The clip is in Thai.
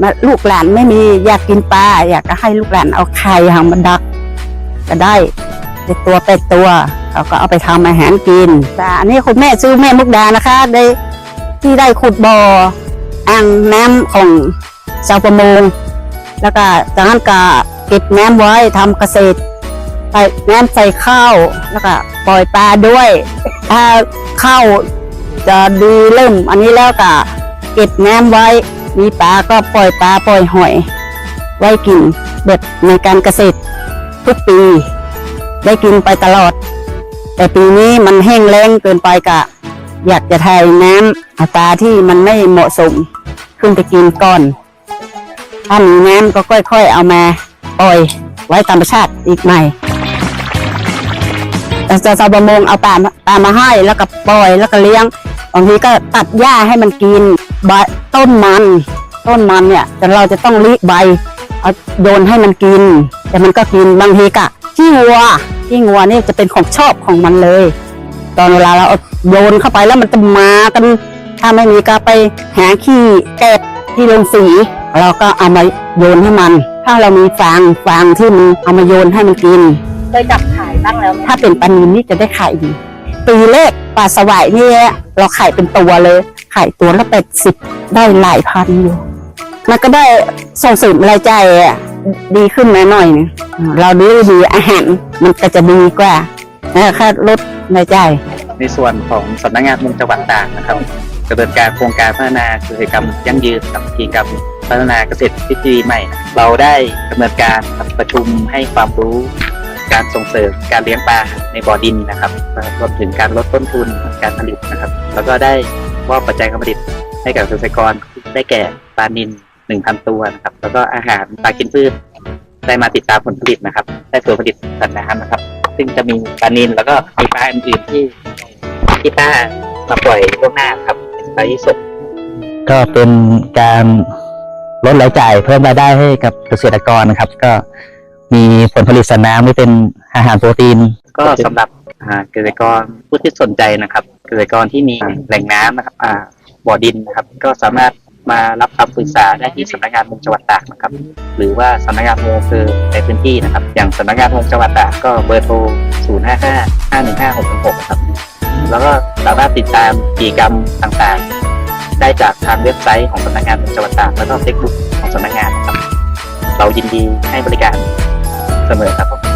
มาลูกหลานไม่มีอยากกินปลาอยากจะให้ลูกหลานเอาไข่หางมันดัก ก็ได้เป็ดตัวเป็ดตัวเขาก็เอาไปทำอาหารกินแต่อันนี้คุณแม่ซื้อแม่มุกดานะคะ ได้ที่ได้ขุดบ่ออ่างน้ำของชาวประมง แล้วก็จากนั้นก็เก็บน้ำไว้ทำเกษตรใส่น้ำใส่ข้าวแล้วก็ปล่อยปลาด้วยถ้าข้าวจะดีเริ่ม อันนี้แล้วก็เก็บน้ำไว้ มีปลาก็ปล่อยปลาปล่อยหอย ไว้กินแบบในการเกษตร ทุกปี ได้กินไปตลอด แต่ปีนี้มันแห้งแล้งเกินไปกะ อยากจะทายน้ำอัตราที่มันไม่เหมาะสม ขึ้นไปกินก่อน ถ้ามีน้ำก็ค่อยๆเอามาปล่อยไว้ตามธรรมชาติอีกใหม่แต่จะชาวประมงเอาปลามาปลามาให้แล้วก็ปล่อยแล้วก็เลี้ยงบางทีก็ตัดหญ้าให้มันกิน ใบต้นมัน ต้นมันเนี่ยแต่เราจะต้องรีใบเอาโยนให้มันกิน แต่มันก็กินบางทีกะขี้งัวขี้งัวนี่จะเป็นของชอบของมันเลย ตอนเวลาเราเอาโยนเข้าไปแล้วมันจะมากันถ้าไม่มีก็ไปหาขี้แกะที่ลงสี เราก็เอามาโยนให้มัน ถ้าเรามีฟางฟางที่มันเอามาโยนให้มันกินเคยจับขายบ้างแล้วไหมถ้าเป็นปลานิลนี่จะได้ขายดีปีแรกปลาสวายเนี่ยเราขายเป็นตัวเลย ขายตัวละเป็ดสิบได้หลายพันอยู่มันก็ได้ส่งเสริมรายจ่ายอะดีขึ้นมาหน่อยนึงเราดีดีอาหารมันก็จะดีกว่าค่าลดรายจ่ายในส่วนของสำนักงานมุงจังหวัดตากนะครับดำเนินการโครงการพัฒนาเกษตรกรรมยั่งยืนกับกิจกรรมพัฒนาเกษตรทฤษฎีใหม่ เราได้ดำเนินการประชุมให้ความรู้การส่งเสริมการเลี้ยงปลาในบ่อดินนะครับรวมถึงการลดต้นทุนการผลิตนะครับ แล้วก็ได้ มอบปัจจัยการผลิตให้กับเกษตรกรได้แก่ปลานิล1,000ตัวนะครับ แล้วก็อาหารปลากินพืชได้มาติดตามผลผลิตนะครับ ได้ผลผลิตสัตว์น้ำนะครับ ซึ่งจะมีปลานิลแล้วก็มีปลาอื่นๆที่ที่ป้ามาปล่อยล่วงหน้าครับเป็นปลายี่สกก็เป็นการลดรายจ่ายเพิ่มรายได้ให้กับเกษตรกรนะครับ ก็มีผลผลิตสัตว์น้ำที่เป็นอาหารโปรตีน ก็สำหรับอ่าเกษตรกรผู้ที่สนใจนะครับ เกษตรกรที่มีแหล่งน้ำนะครับ อ่า บ่อดินนะครับ ก็สามารถมารับคำปรึกษาได้ที่สำนักงานมุงจังหวัดตากนะครับ หรือว่าสำนักงานมุงคือในพื้นที่นะครับ อย่างสำนักงานมุงจังหวัดตากก็เบอร์โทร 0 5 5 5 1 5 6 6ครับ แล้วก็สามารถติดตามกิจกรรมต่างๆ ได้จากทางเว็บไซต์ของสำนักงานมุงจังหวัดตากแล้วก็เฟซบุ๊กของสำนักงานนะครับ เรายินดีให้บริการเสมอครับ